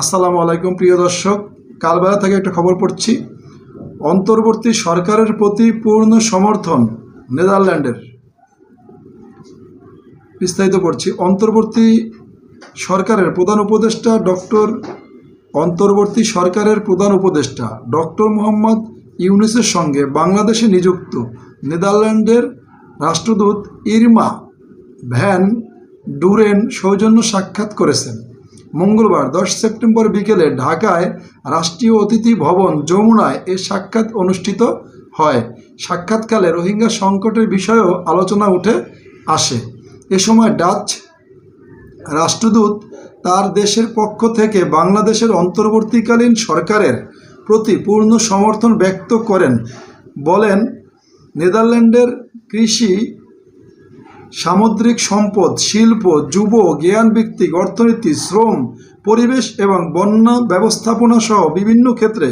আসসালামু আলাইকুম, প্রিয় দর্শক। কালবেলা থেকে একটা খবর পড়ছি। অন্তর্বর্তী সরকারের প্রতি পূর্ণ সমর্থন নেদারল্যান্ডের। বিস্তারিত পড়ছি। অন্তর্বর্তী সরকারের প্রধান উপদেষ্টা ডক্টর অন্তর্বর্তী সরকারের প্রধান উপদেষ্টা ডক্টর মোহাম্মদ ইউনুসের সঙ্গে বাংলাদেশে নিযুক্ত নেদারল্যান্ডের রাষ্ট্রদূত ইরমা ভ্যান ডুরেন সৌজন্য সাক্ষাৎ করেছেন। মঙ্গলবার দশ সেপ্টেম্বর বিকেলে ঢাকায় রাষ্ট্রীয় অতিথি ভবন যমুনায় এ সাক্ষাৎ অনুষ্ঠিত হয়। সাক্ষাৎকালে রোহিঙ্গা সংকটের বিষয়েও আলোচনা উঠে আসে। এ সময় ডাচ রাষ্ট্রদূত তার দেশের পক্ষ থেকে বাংলাদেশের অন্তর্বর্তীকালীন সরকারের প্রতি পূর্ণ সমর্থন ব্যক্ত করেন। বলেন, নেদারল্যান্ডের কৃষি সামুদ্রিক সম্পদ, শিল্প, যুব, জ্ঞানভিত্তিক অর্থনীতি, শ্রম, পরিবেশ এবং বন্যা ব্যবস্থাপনা সহ বিভিন্ন ক্ষেত্রে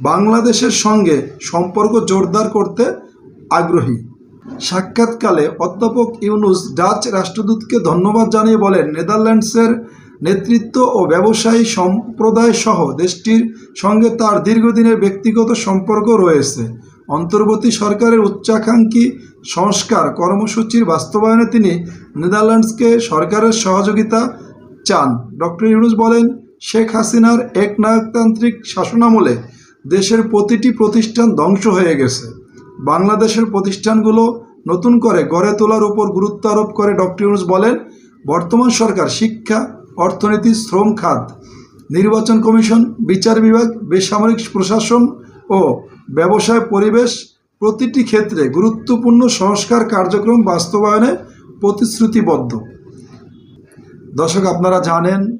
বাংলাদেশের সঙ্গে সম্পর্ক জোরদার করতে আগ্রহী। সাক্ষাৎকালে অধ্যাপক ইউনুস ডাচ রাষ্ট্রদূতকে ধন্যবাদ জানিয়ে বলেন, নেদারল্যান্ডসের নেতৃত্ব ও ব্যবসায়ী সম্প্রদায় সহ দেশটির সঙ্গে তার দীর্ঘদিনের ব্যক্তিগত সম্পর্ক রয়েছে। অন্তর্বর্তী সরকারের উচ্চাকাঙ্ক্ষী সংস্কার কর্মসূচির বাস্তবায়নে তিনি নেদারল্যান্ডসকে সরকারের সহযোগিতা চান। ডক্টর ইউনুস বলেন, শেখ হাসিনার একনায়কতান্ত্রিক শাসনামলে দেশের প্রতিটি প্রতিষ্ঠান ধ্বংস হয়ে গেছে। বাংলাদেশের প্রতিষ্ঠানগুলো নতুন করে গড়ে তোলার উপর গুরুত্ব আরোপ করে ডক্টর ইউনুস বলেন, বর্তমান সরকার শিক্ষা, অর্থনীতি, শ্রম, খাত, নির্বাচন কমিশন, বিচার বিভাগ, বেসামরিক প্রশাসন ও ব্যবসায় পরিবেশ প্রতিটি ক্ষেত্রে গুরুত্বপূর্ণ সংস্কার কার্যক্রম বাস্তবায়নে প্রতিশ্রুতিবদ্ধ। দর্শক, আপনারা জানেন,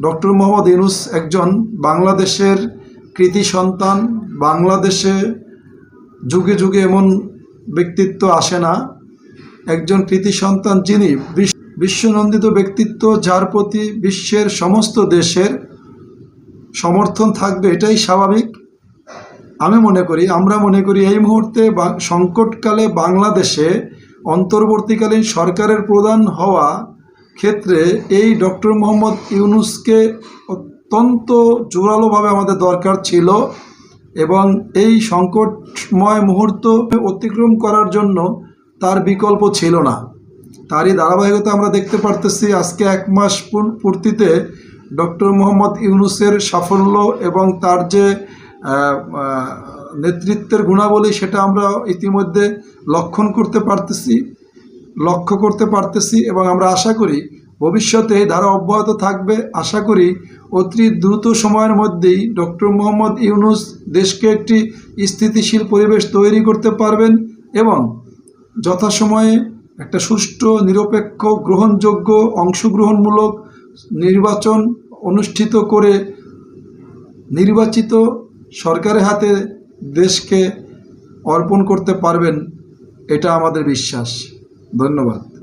ডক্টর মোহাম্মদ ইউনুস একজন বাংলাদেশের কৃতি সন্তান। বাংলাদেশে যুগে যুগে এমন ব্যক্তিত্ব আসে না। একজন কৃতি সন্তান যিনি বিশ্ব- বিশ্বনন্দিত ব্যক্তিত্ব, যার প্রতি বিশ্বের সমস্ত দেশের সমর্থন থাকবে, এটাই স্বাভাবিক। আমি মনে করি, আমরা মনে করি এই মুহূর্তে সংকটকালে বাংলাদেশে অন্তর্বর্তীকালীন সরকারের প্রধান হওয়া ক্ষেত্রে এই ডক্টর মোহাম্মদ ইউনুসকে অত্যন্ত জোরালোভাবে আমাদের দরকার ছিল এবং এই সংকটময় মুহূর্ত অতিক্রম করার জন্য তার বিকল্প ছিল না। তারই ধারাবাহিকতা আমরা দেখতে পারতেছি আজকে এক মাস পূর- পূর্তিতে ডক্টর মোহাম্মদ ইউনুসের সাফল্য এবং তার যে নেতৃত্বের গুণাবলী সেটা আমরা ইতিমধ্যে লক্ষণ করতে পারতেছি, লক্ষ্য করতে পারতেছি এবং আমরা আশা করি ভবিষ্যতে এই ধারা অব্যাহত থাকবে। আশা করি অতি দ্রুত সময়ের মধ্যেই ডক্টর মোহাম্মদ ইউনুস দেশকে একটি স্থিতিশীল পরিবেশ তৈরি করতে পারবেন এবং যথাসময়ে একটা সুষ্ঠু, নিরপেক্ষ, গ্রহণযোগ্য, অংশগ্রহণমূলক নির্বাচন অনুষ্ঠিত করে নির্বাচিত সরকারের হাতে দেশকে অর্পণ করতে পারবেন এটা আমাদের বিশ্বাস। ধন্যবাদ।